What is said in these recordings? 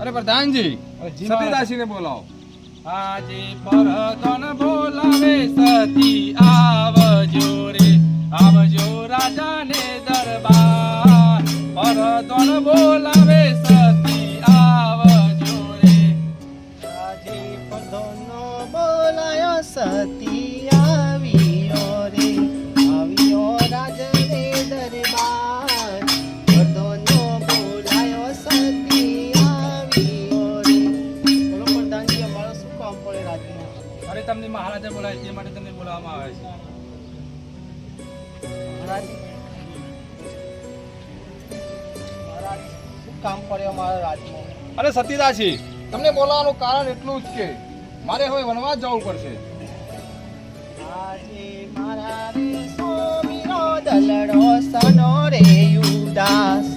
અરે પ્રધાનજી સતીદાસીને બોલાવો. આજે પરતન બોલાવે સતી આવજો રે. આવજો તમને મહારાજા બોલાય તે માટે તમને બોલાવવામાં આવે છે. કામ પડે અમારા રાજમાં અરે સતીદાસી તમને બોલાવવાનું કારણ એટલું જ કે મારે હવે વનવાસ જવું પડશે. આજે મારા રે સોમીનો દલડો સનો રે ઉદાસ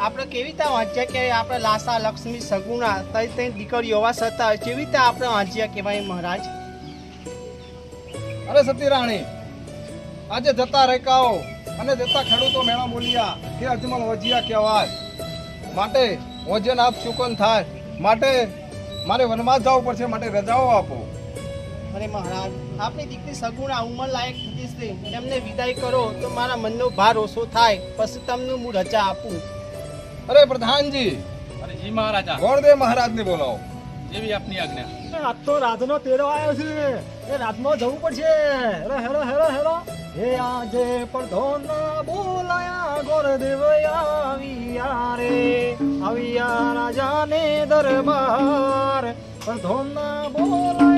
આપણે કેવી રીતે વાંચ્યા કે આપણે લાસા લક્ષ્મી સગુણા તઈ તઈ દીકરીઓ હોવા છતાં કેવી રીતે આપણે વાંચ્યા કહેવાય મહારાજ? અરે સતી રાણી આજે જતા રેકાઓ અને જતા ખેડૂતો મેળા બોલ્યા કે અજમલ વજિયા કહેવાય. માટે વજન આપ સુકન થાય માટે મારે વનવાસ જવું પડશે માટે રજાઓ આપો. અરે મહારાજ આપણી દીકરી સગુણા ઉંમર લાયક થતી છે. એમને વિદાય કરો તો મારા મનનો ભાર ઓછો થાય. પછી તમને હું રજા આપું. અરે પ્રધાનજી! અરે જી મહારાજા. ગોળદેવ મહારાજને બોલાવો. જેવી આપની આજ્ઞા. આજ તો રાતનો તેરો આવ્યો છે. એ રાતમાં જવું પડશે. Hello hello hello hello. હે આજે પડધોન બોલાયા ગોરદેવ આવ્યા રે. આવ્યા રાજાને દરબાર. બોલાયા ગોરદેવ આવ્યા રે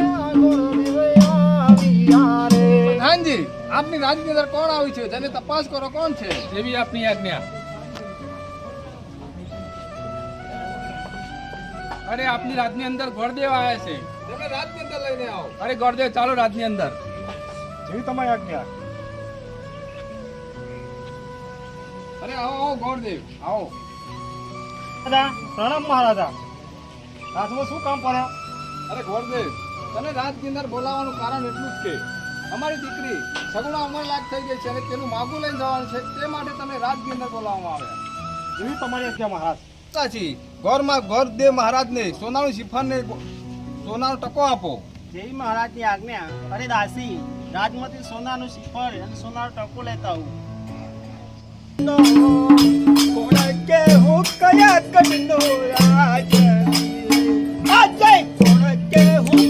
પ્રધાનજી આપની રાજની અંદર કોણ આવ્યું છે? જેને તપાસ કરો કોણ છે? જેવી આપની આજ્ઞા. અરે આપની રાજની અંદર ગોળદેવ આવ્યા છે. તમે રાજની અંદર લઈને આવો. અરે ગોળદેવ ચાલો રાજની અંદર. જેવી તમારી આજ્ઞા. અરે આવો આવો ગોળદેવ. આવો. દાદા પ્રણામ મહારાજા. રાતમાં શું કામ પડે? અરે ગોરદેવ તને રાજની અંદર બોલાવવાનું કારણ એટલું જ કે અમારી દીકરી સગુણા અમર લાગ થઈ ગઈ છે અને તેનું માગું લઈને જવાનું છે તે માટે તમે રાજની અંદર બોલાવવામાં આવ્યા. જેવી તમારી આજ્ઞા મહારાજ? સાચી. ગોરમાં ગોરદેવ મહારાજને સોનાનું શિફાનને સોનાનો ટકો આપો. જેવી મહારાજની આજ્ઞા. અરે દાસી રાજમાંથી સોનાનું શિફળ અને સોનાનો ટકો લેતા આવું. કે હું કયા કડનો રાજ? આજે કોણ કે હું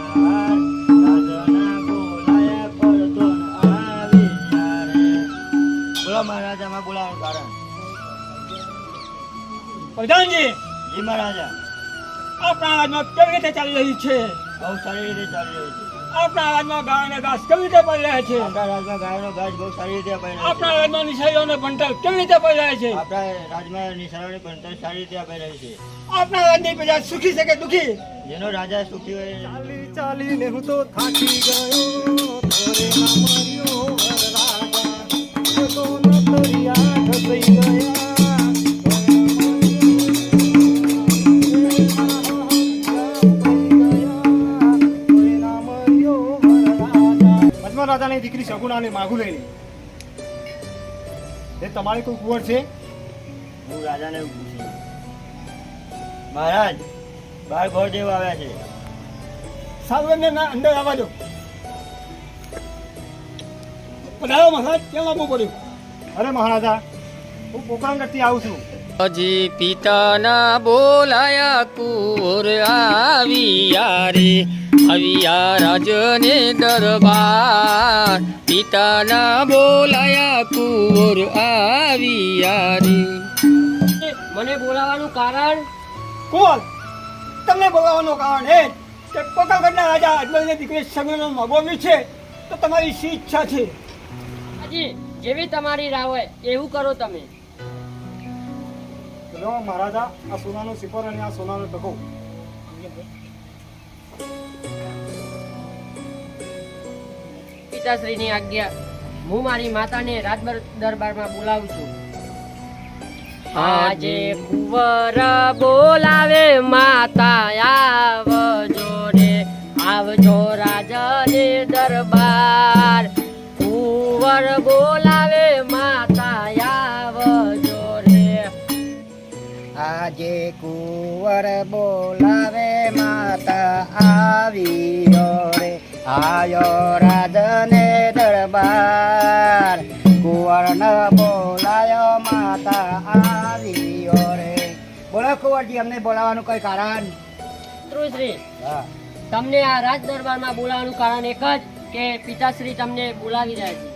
પ્રધાનજી જી મહારાજા. આપણા રાજમાં કેવી રીતે ચાલી રહ્યું છે? બહુ સારી રીતે ચાલી રહ્યું છે. આપણા રાજમાં ગાયનો ઘાસ કેવી રીતે પડી રહ્યા છે? આપણા રાજમાં ગાયનો ઘાસ બહુ સારી રીતે અપાઈ છે આપણા રાજમાં નિશાળીઓને ભણતર કેવી રીતે પડી રહ્યા છે? આપણા રાજમાં નિશાળોની ભણતર સારી રીતે અપાઈ રહી છે. આપણા રાજની પ્રજા સુખી છે કે દુખી? જેનો રાજા સુખી હોય ચાલી ચાલીને હું તો થાકી ગયો. થોરે ના મર્યો વરરાજા. હું તો નથરિયા થઈ ગયા. રાજાની દીકરી સગુણાને માગું લઈને. એ તમારી કોઈ કુંવર છે? હું રાજાને પૂછ્યું મહારાજ બાર ગોરદેવ આવ્યા છે. સાવરને ના અંદર આવવા દો. પધારો મહારાજ કેમ આવવું પડ્યું? અરે મહારાજા હું પોકરણગઢથી આવું છું. હજી પિતાના બોલાયા કુર આવ્યા રે આવ્યા રાજને દરબાર પિતાના બોલાયા કુર આવ્યા રે મને બોલાવાનું કારણ? કોણ? તમને બોલાવાનું કારણ એ કે પોકરણગઢના રાજા અજમલની દીકરી સગનનો મગોવી છે તો તમારી શી ઈચ્છા છે? હજી જેવી તમારી રાહ હોય એવું કરો તમે. લો મહારાજા આ સોનાનો સિપર અને આ સોનાનો ટકો. પિતાશ્રીની આજ્ઞા. હું મારી માતાને રાજ દરબારમાં બોલાવું છું. આજે કુંવર બોલાવે માતા આવજો રે આવજો રાજને દરબાર. કુંવર બોલાવે કુંવર બોલાવે માતા આવ્યો રે. આયો રાજને દરબાર. કુંવર ન બોલાયો માતા આવ્યો રે. બોલો કુંવરજી અમને બોલાવાનું કોઈ કારણ? ધ્રુવશ્રી તમને આ રાજ દરબારમાં બોલાવાનું કારણ એક જ કે પિતાશ્રી તમને બોલાવી રહ્યા છે?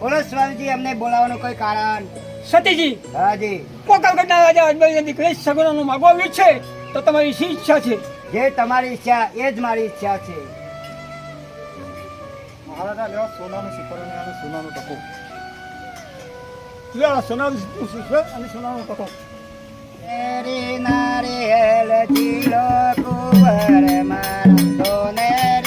બોલો સ્વામીજી અમને બોલાવાનું કોઈ કારણ? સતીજી હાજી પોકરણગઢના રાજા અજમલની દીકરી સગુણોનું મગોવી છે? તો તમારી શી ઈચ્છા છે? જે તમારી ઈચ્છા એ જ મારી ઈચ્છા છે. મહારાજા લેવા સોનાનું સિપર અને સોનાનો ટકો. લે આ સોનાનું સિપર અને સોનાનો ટકો? રે નારિયેલ જીલો કુંવર મારા સોનેરી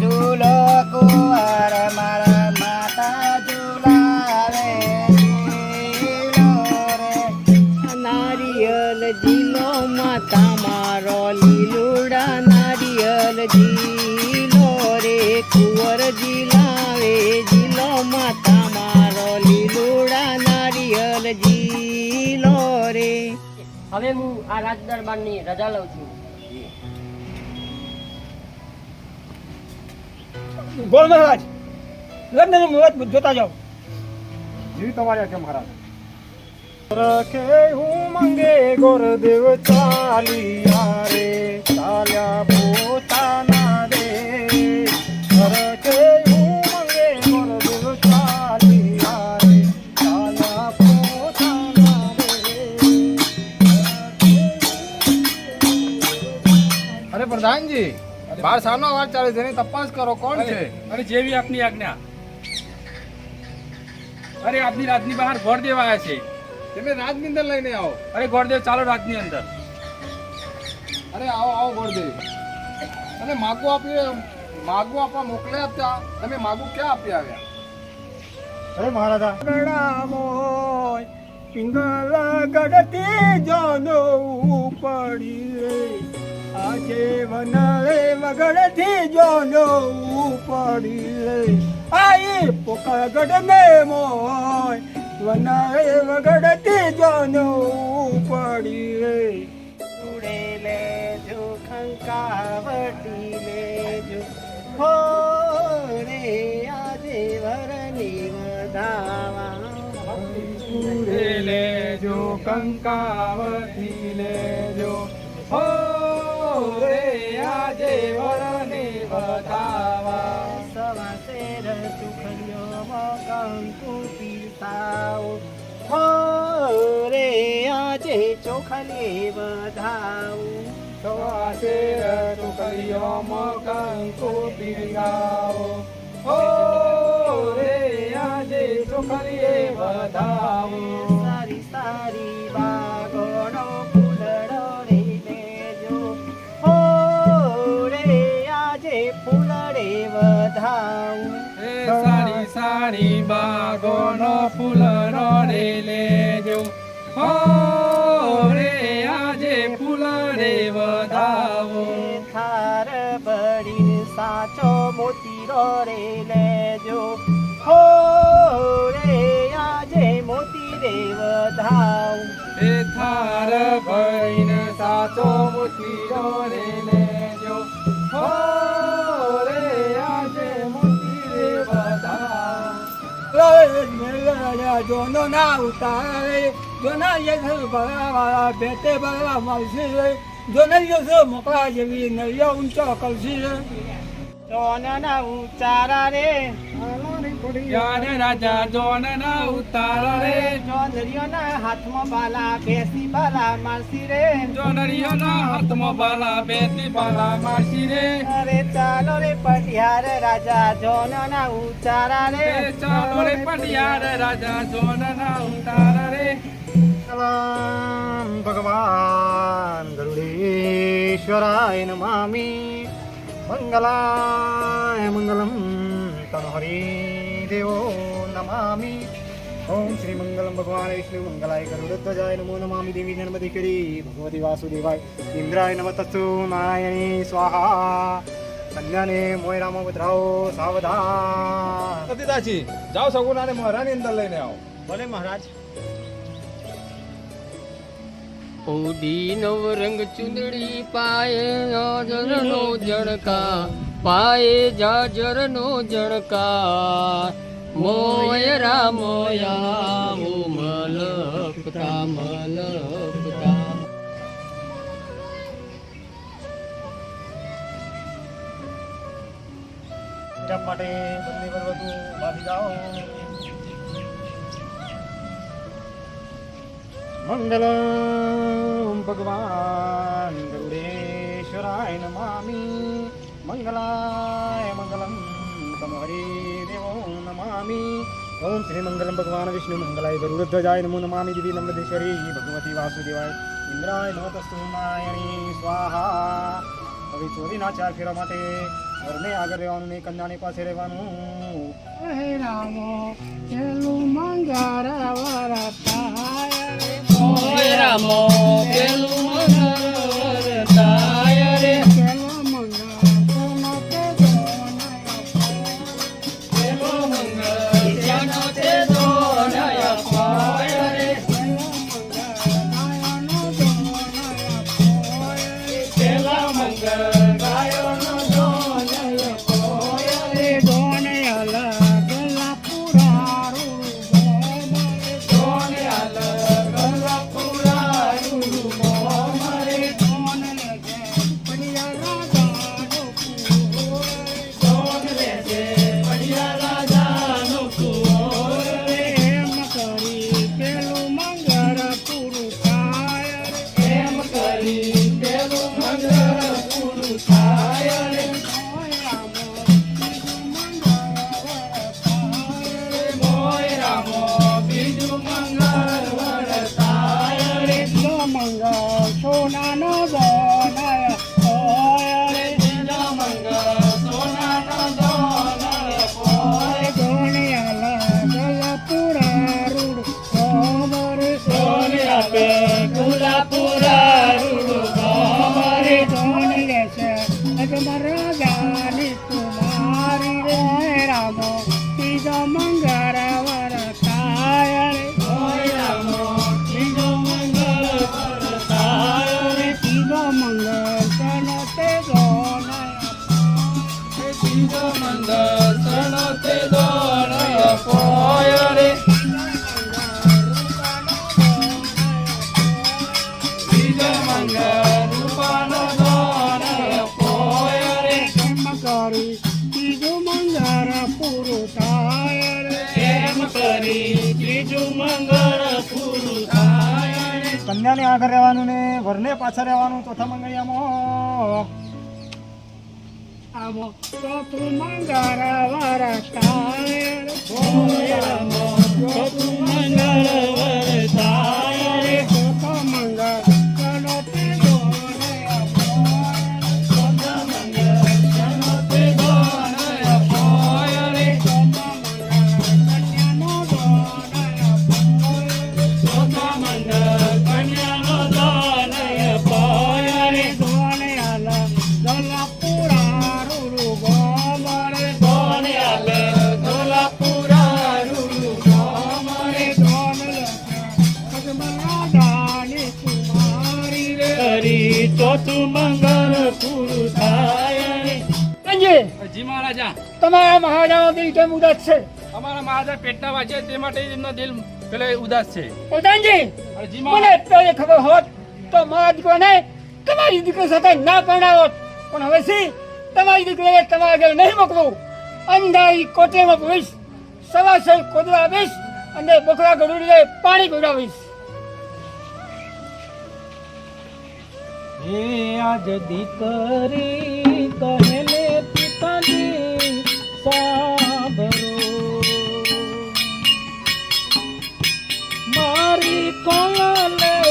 ઝૂલો કુંવર મારા માતા ઝૂલો રે. નારિયેલ જીલો માતા મારો લીલુડા નારિયલ જીલો રે. કુંવર જીલાવે જીલો માતા મારો લીલુડા નારિયલ જીલો રે. હવે હું આ રાજ દરબારની રજા લઉં છું. બોલ મહારાજ. લગ્નનું મુહૂર્ત જોતા જાઓ. જી તમારી કેમ ખરાબ રખે હું મંગે ગોર દેવ ચાલિયા રે ચાલ્યા પોતાના રે. રખે હું મંગે ગોરદેવ ચાલિયા રે ચાલ્યા પોતાના રે. અરે પ્રધાનજી બાર સાનો વાત ચાલે છે એની તપાસ કરો કોણ છે? અરે જેવી આપની આજ્ઞા. અરે આપની રાજની બહાર ગોળદેવ આવ્યા છે. તમે રાજની અંદર લઈને આવો. અરે ગોળદેવ ચાલો રાજની અંદર. અરે આવો આવો ગોળદેવ અને માગું આપી માગું આપવા મોકલ્યા હતા. તમે માગું ક્યાં આપી આવ્યા? અરે મહારાજા. ગડામોય પિંગલા ગડતી જોનો પડી રે. આજે વનરે વગડથી જોનો પડી લે આઈ પોકળ ગડને મોય વનરે વગડતી જોનો પડી રે ઉડે લેજો ખંકાવટી લેજો હો રે આજે વરની વધાવા. લેજો કંકાવટી લેજો હો રે આજે વરને સવા સવાસેર સુખલ્યોમાં કંકુ પીતાઓ હો રે આજે ચોખલી વધાવું સવાસે ટોકરીઓમાં કંકુ પીતાઓ હો રે આજે ચોખલે બધાઓ. સારી સારી બાગોનો ફૂલનો રે લેજો. હો રે આજે ફૂલ રે વધાવો. થાર બળીને સાચો મોતીરો રે લેજો. હો રે આજે મોતી રે વધાવું. એ થાર ભરીને સાચો મોતીરો રે લેજો. હો જોનો ના ઉતારે જોના યસ ભરાવા બેટે ભરાવા મળશે જોને જેવી નળિયા ઊંચો કરશે સોનના ઉતારા રે. યાર રાજા જોન ના ઉતાર રે. ચોંદડીઓના હાથમાં બાલા બેસી બાલા મારસી રે. જોનરીઓના હાથમાં બાલા બેતી બાલા માસી રે. અરે ચાલો રે પટિયાર રાજા જોનના ઉચારા રે. ચાલો રે પટિયાર રાજા જોન ના ઉતાર રે. ભગવાન ગરુડેશ્વરાય નમામી. મંગલાય મંગલમ તમ હરિ. દેવો નમામી ઓમ શ્રી મંગલમ ભગવાન વિષ્ણુ મંગલાય ગરુડધ્વજાય નમો નમામી દેવી નર્મદે કરી ભગવતી વાસુદેવાય ઇન્દ્રાય નમતસ્તુ નારાયણી સ્વાહા કન્યાને મોયરામાં પધરાવો સાવધાન સતીદાસજી જાઓ સગુનાને મહારાની અંદર લઈને આવો બોલે મહારાજ ઓડી નવ રંગ ચુંદડી પાયે જાજરનો જણકા પાયે જાજરનો જણકા મોયરા મોયા મલપતા મલપતા જપ માટે બંને બાંધી જાઓ. મંગલમ ભગવાન ગરુડેશ્વરાય નમામી. મંગલાય મંગલમ તમ હરિદેવ નમામી ઓમ શ્રી મંગલમ ભગવાન વિષ્ણુ મંગલાય ગરુડધ્વજાય નમો નમામી દિવી નમ્રદેશ્વરી ભગવતી વાસુદેવાય ઇન્દ્રાય નમતસ્તુ નારાયણી સ્વાહા હવે ચોરીના ચાર ફેરા માટે ઘરને આગળ રહેવાનું ને કન્યાની પાસે રહેવાનું મોયરા મો પેલું મંગળ ને પાછા રહેવાનું ચોથા મંગળિયામાં. આવો ચોથું મંગળ વરસ થાય રે ચોથું મંગળ વરસ તમારા મહારાણા દિલ કેમ ઉદાસ છે? અમારા મહારાજા પેટના વાંચે તે માટે એમનો દિલ પેલે ઉદાસ છે. પ્રધાનજી મને પેલે ખબર હોત તો મારા દીકરાને તમારી દીકરી સાથે ના પરણાવત. પણ હવે સી તમારી દીકરીને તમારા ઘરે નહીં મોકલું. અંધારી કોટરીમાં પૂરીશ સવાસર કોદરા આવીશ અને બકરા ગરુડીને પાણી પીવડાવીશ. હે આજ દીકરી Amen.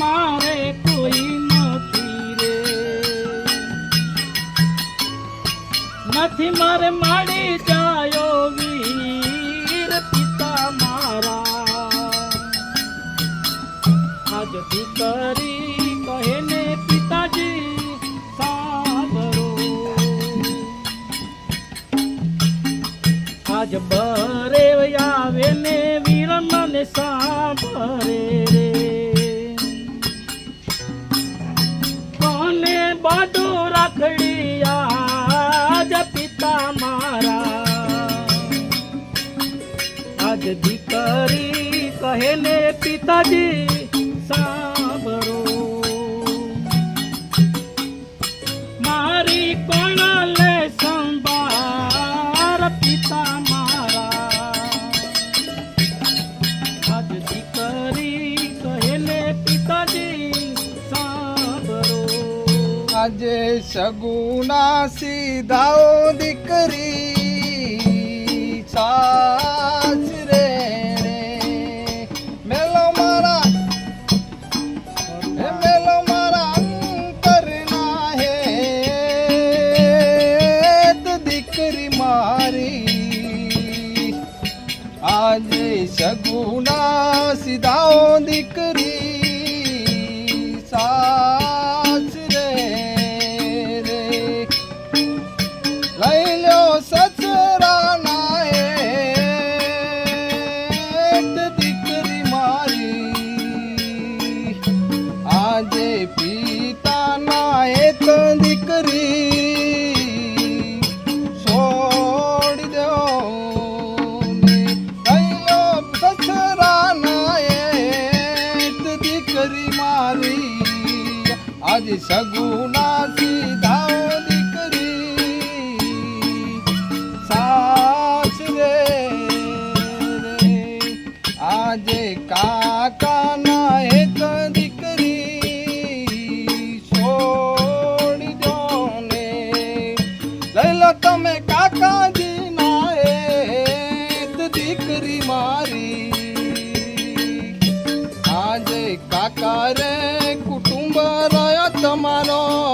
મારે કોઈ નથી રે. નથી મારે માડી જાયો વીર પિતા મારા. આજ દીકરી કહે ને પિતાજી આજ બરે આવે ને વીર મને સાંભળે. દીકરી કહે ને પિતાજી, સાંભળો. મારી કોણલે સંભાર પિતા મારા. આજ દીકરી કહે ને આજે સગુના સીધાઓ દીકરી દીકરી મારી. આજે કાકા રે કુટુંબ રહ્યો તમારો.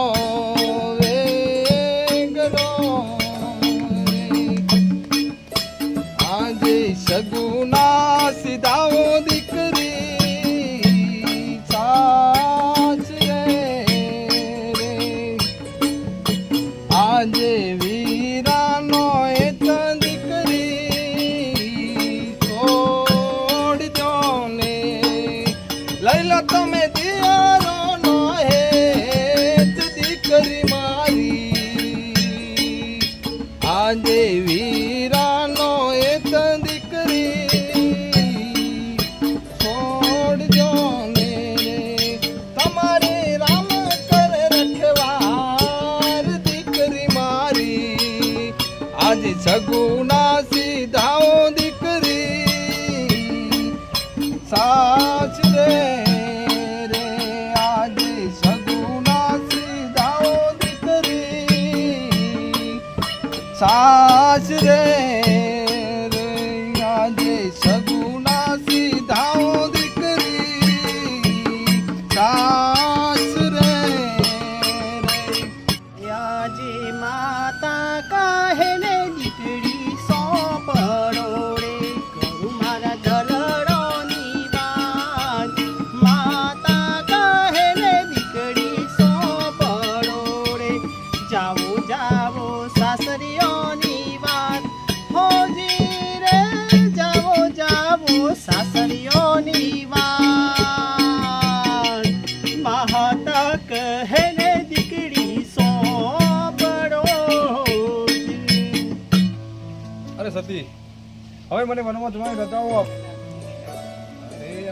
હવે મને વનમાં ધુમાવી બતાવો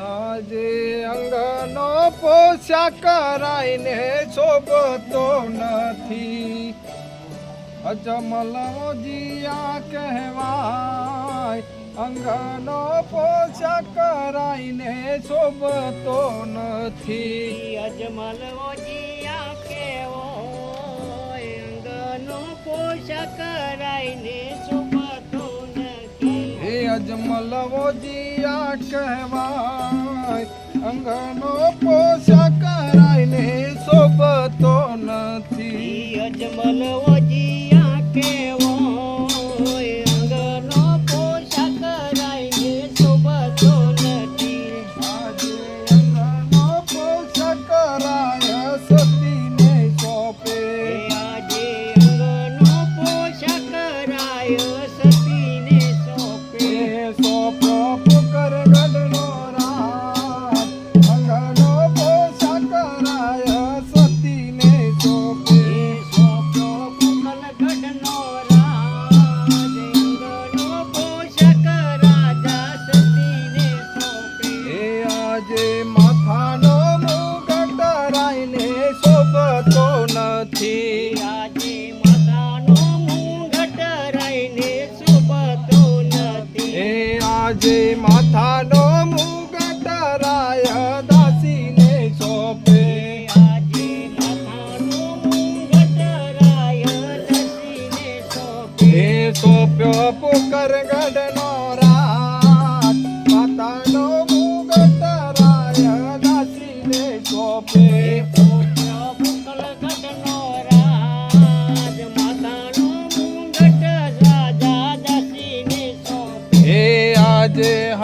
આજે અંગનો પોશાક કરાઈને શોભતો નથી. અજમલો જીયા કહેવાય. અંગનો પોશાક કરાઈને શોભતો નથી. અજમલો જીયા કેવો અંગનો પોશાક કરાઈને જમલવો જીયા કહેવાય. અંગનો પોષા કરાય ને સોબતો નથી. અજમલવો dear